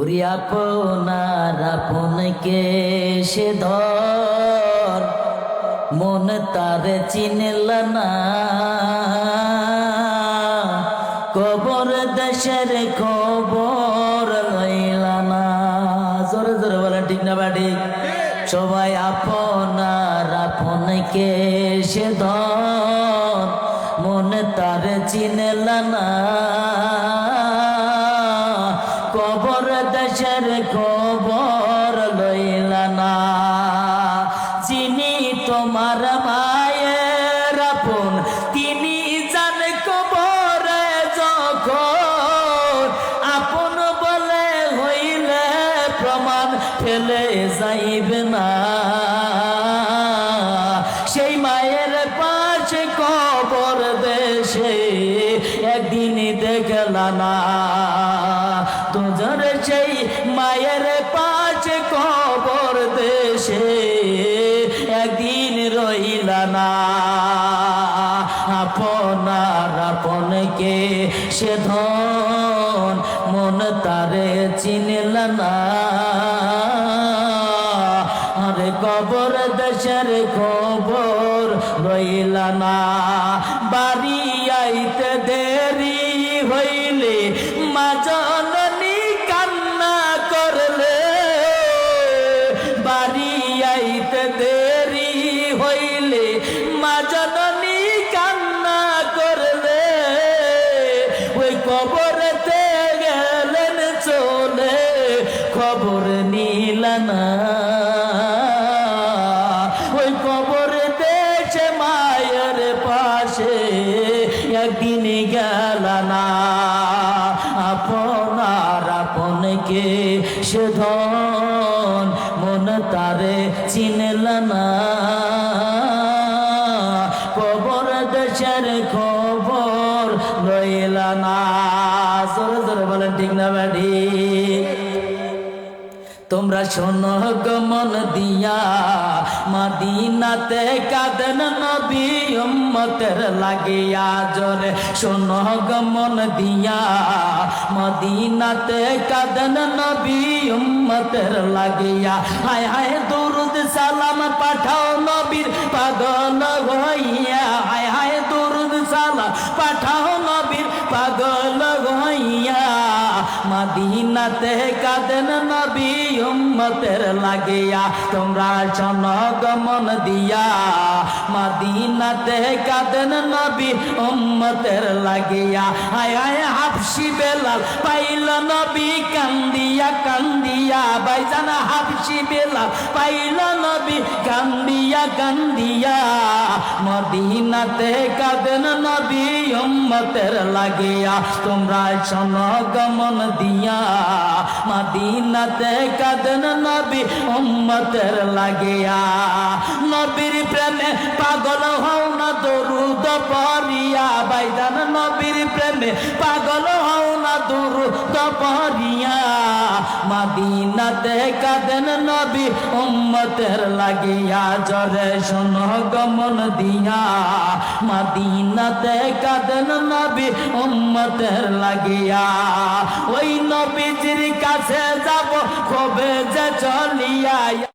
উরি আপনার আপনকে সে ধর, মন তার চিনল না। কবর দেশের খবর লইলা না। জোরে জোরে বলেন, ঠিক না বা ঠিক? সবাই আপনার আপনকে সে ধর, মন তার চিনল না। কবর দেশের খবর লইলা না। যিনি তোমার মায়ের আপন, তিনি জান কবরে যখন আপন বলে হইলে প্রমাণ ফেলে যাইবে না। সেই মায়ের পাশে কবর দেশে একদিন দেখলা না। সেই মায়ের পাশে কবর দেশে একদিন রইলা না। আপনার আপনকে সে ধন মন তারে চিনল না। আরে কবর দেশের খবর রইলা না। বাড়ি আইতে দেরি নিল না ওই কবর দেশে মায়ের পাশে, একদিন গেল না। আপনার আপনকে সে ধন, মন তারে চিনল না। কবর দেশের খবর লইল না। জোরে জোরে বলেন, ঠিক না বাড়ি তোমরা শোনো গমন দিয়া, মাদিনাতে কাঁদেন নবী উম্মতের লাগিয়া জোরে। শোনো গমন দিয়া, মদিনাতে কাঁদেন নবী উম্মতের লাগিয়া। হায় হায় দুরুদ সালাম পাঠাও নবীর পাগল হইয়া। মদিনাতে কাঁদেন নবী উম্মতের লাগিয়া, তোমরা জনগমন দিয়া। মদিনাতে কাঁদেন নবী উম্মতের লাগিয়া, আয় আয় হাফসি বেলাল, পাইল নবী কান্দিয়া কান্দিয়া, বাইজান হাফসি বেলাল পাইল নবী, কান্দিয়া কান্দিয়া। মদিনাতে কাঁদেন নবী উম্মতের লাগিয়া, তোমরা জনগমন দিয়া। মদিনাতে কাঁদেন নবী উম্মতের লাগিয়া। নবীর প্রেমে পাগল হও না, দরুদ পরিয়া বাইদান নবীর প্রেমে পাগল হও না, দরুদ পরিয়া মদিনাতে কাদেন নবী, উম্মতের লাগিয়া জরে শোন গমন দিয়া। মদিনাতে কাদেন নবী, উম্মতের লাগিয়া। ওই নবীজির কাছে যাব কবে যে চলিয়া